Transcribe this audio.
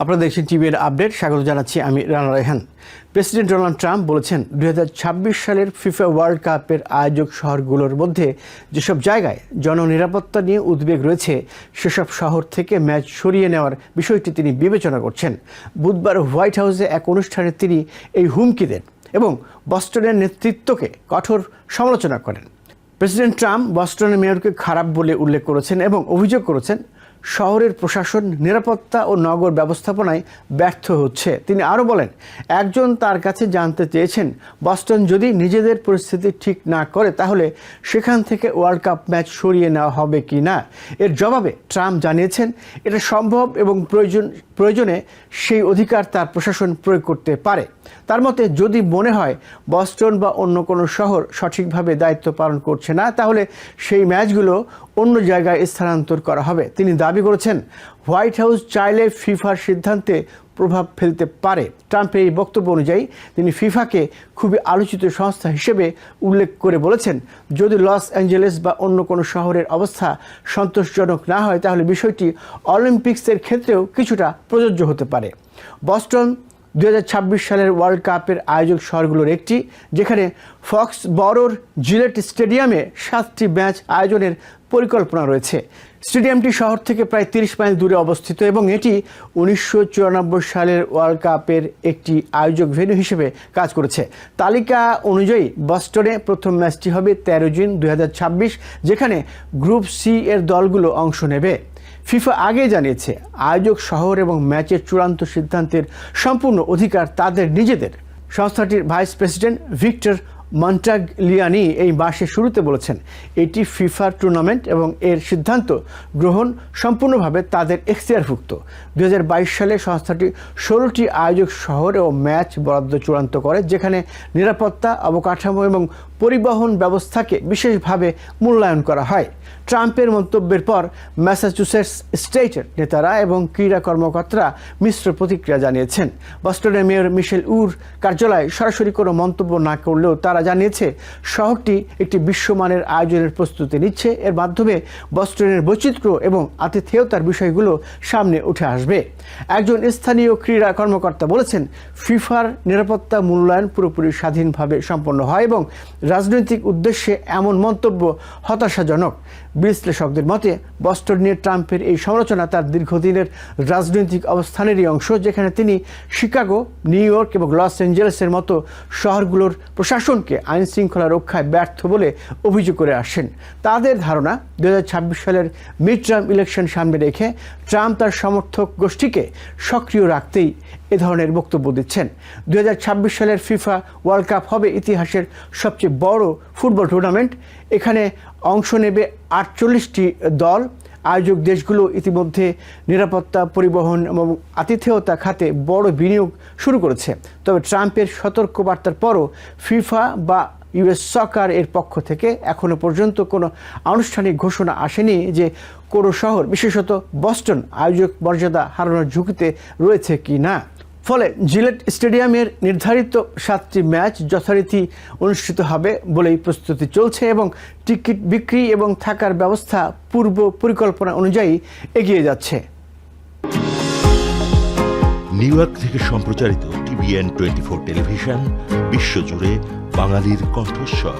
আপনারা দেখছেন টিভির আপডেট, স্বাগত জানাচ্ছি আমি Rana Raihan. President Donald Trump বলেছেন, দুই হাজার ছাব্বিশ সালের ফিফা ওয়ার্ল্ড কাপের আয়োজক শহরগুলোর মধ্যে যেসব জায়গায় জননিরাপত্তা নিয়ে উদ্বেগ রয়েছে, সেসব শহর থেকে ম্যাচ সরিয়ে নেওয়ার বিষয়টি তিনি বিবেচনা করছেন। বুধবার হোয়াইট হাউসে এক অনুষ্ঠানে তিনি এই হুমকি দেন এবং বস্টনের নেতৃত্বকে কঠোর সমালোচনা করেন। প্রেসিডেন্ট ট্রাম্প বস্টনের মেয়রকে খারাপ বলে উল্লেখ করেছেন এবং অভিযোগ করেছেন শহরের প্রশাসন, নিরাপত্তা ও নগর ব্যবস্থাপনায় ব্যর্থ হচ্ছে। তিনি আরও বলেন, একজন তার কাছে জানতে চেয়েছেন, বস্টন যদি নিজেদের পরিস্থিতি ঠিক না করে, তাহলে সেখান থেকে ওয়ার্ল্ড কাপ ম্যাচ সরিয়ে নেওয়া হবে কি না? এর জবাবে ট্রাম্প জানিয়েছেন, এটা সম্ভব এবং প্রয়োজন, প্রয়োজনে সেই অধিকার তার প্রশাসন প্রয়োগ করতে পারে। তার মতে, যদি মনে হয় বস্টন বা অন্য কোনো শহর সঠিকভাবে দায়িত্ব পালন করছে না, তাহলে সেই ম্যাচগুলো অন্য জায়গায় স্থানান্তর করা হবে। তিনি দাবি করেছেন, হোয়াইট হাউস চাইলে ফিফার সিদ্ধান্তে প্রভাব ফেলতে পারে। ট্রাম্পের এই বক্তব্য অনুযায়ী, তিনি ফিফাকে খুবই আলোচিত সংস্থা হিসেবে উল্লেখ করে বলেছেন, যদি লস অ্যাঞ্জেলেস বা অন্য কোনো শহরের অবস্থা সন্তোষজনক না হয়, তাহলে বিষয়টি অলিম্পিক্সের ক্ষেত্রেও কিছুটা প্রযোজ্য হতে পারে। বস্টন দুই হাজার ছাব্বিশ সালের ওয়ার্ল্ড কাপের আয়োজক শহরগুলোর একটি, যেখানে ফক্স বড়োর জিলেট স্টেডিয়ামে সাতটি ম্যাচ আয়োজনের পরিকল্পনা রয়েছে। স্টেডিয়ামটি শহর থেকে প্রায় তিরিশ মাইল দূরে অবস্থিত এবং এটি উনিশশো চুরানব্বই সালের ওয়ার্ল্ড কাপের একটি আয়োজক ভেন্যু হিসেবে কাজ করেছে। তালিকা অনুযায়ী বস্টনে প্রথম ম্যাচটি হবে তেরো জুন দু হাজার ছাব্বিশ, যেখানে গ্রুপ সি এর দলগুলো অংশ নেবে। ফিফা আগে জানিয়েছে, আয়োজক শহর এবং ম্যাচের চূড়ান্ত সিদ্ধান্তের সম্পূর্ণ অধিকার তাদের নিজেদের। সংস্থাটির ভাইস প্রেসিডেন্ট ভিক্টর মন্টাগলিয়ানি এই মাসের শুরুতে বলেছেন, এটি ফিফার টুর্নামেন্ট এবং এর সিদ্ধান্ত গ্রহণ সম্পূর্ণভাবে তাদের এখতিয়ারভুক্ত। দু হাজার বাইশ সালে সংস্থাটি ষোলোটি আয়োজক শহর ও ম্যাচ বরাদ্দ চূড়ান্ত করে, যেখানে নিরাপত্তা, অবকাঠামো এবং পরিবহন ব্যবস্থাকে বিশেষভাবে মূল্যায়ন করা হয়। ট্রাম্পের মন্তব্যের পর ম্যাসাচুসেটস স্টেটের নেতারা এবং ক্রীড়া কর্মকর্তারা মিশ্র প্রতিক্রিয়া জানিয়েছেন। বস্টনের মেয়র মিশেল উর কার্যালয়ে সরাসরি কোনো মন্তব্য না করলেও তারা জানিয়েছে, শহরটি একটি বিশ্বমানের আয়োজনের প্রস্তুতি নিচ্ছে। এর মাধ্যমে বস্টনের বৈচিত্র্য এবং আতিথেয়তার বিষয়গুলো সামনে উঠে আসবে। একজন স্থানীয় ক্রীড়া কর্মকর্তা বলেছেন, ফিফার নিরাপত্তা মূল্যায়ন পুরোপুরি স্বাধীনভাবে সম্পন্ন হয় এবং রাজনৈতিক উদ্দেশ্যে এমন মন্তব্য হতাশাজনক। বিশ্লেষকদের মতে বস্টন নিয়ে ট্রাম্পের এই সমালোচনা তার দীর্ঘদিনের রাজনৈতিক অবস্থানেরই অংশ, যেখানে তিনি শিকাগো, নিউ ইয়র্ক এবং লস অ্যাঞ্জেলেসের মতো শহরগুলোর প্রশাসনকে আইন শৃঙ্খলা রক্ষায় ব্যর্থ বলে অভিযোগ করে আসেন তাদের ধারণা দু সালের মিড টার্ম ইলেকশন সামনে রেখে ট্রাম্প তার সমর্থক গোষ্ঠীকে সক্রিয় রাখতেই এ ধরনের বক্তব্য দিচ্ছেন। দু হাজার ছাব্বিশ সালের ফিফা ওয়ার্ল্ড কাপ হবে ইতিহাসের সবচেয়ে বড় ফুটবল টুর্নামেন্ট। এখানে অংশ নেবে আটচল্লিশটি দল আয়োজক দেশগুলো ইতিমধ্যে নিরাপত্তা পরিবহন এবং আতিথেয়তা খাতে বড় বিনিয়োগ শুরু করেছে। তবে ট্রাম্পের সতর্কবার্তার পরও ফিফা বা ইউএস সরকার এর পক্ষ থেকে এখনও পর্যন্ত কোনো আনুষ্ঠানিক ঘোষণা আসেনি যে কোনো শহর, বিশেষত বস্টন, আয়োজক মর্যাদা হারানোর ঝুঁকিতে রয়েছে কি না ফলে জিলেট স্টেডিয়ামের নির্ধারিত সাতটি ম্যাচ যথারীতি অনুষ্ঠিত হবে বলেই প্রস্তুতি চলছে এবং টিকিট বিক্রি এবং থাকার ব্যবস্থা পূর্ব পরিকল্পনা অনুযায়ী এগিয়ে যাচ্ছে। নিউ ইয়র্ক থেকে সম্প্রচারিত টিভিএন টোয়েন্টি ফোর টেলিভিশন, বিশ্বজুড়ে বাঙালির কণ্ঠস্বর।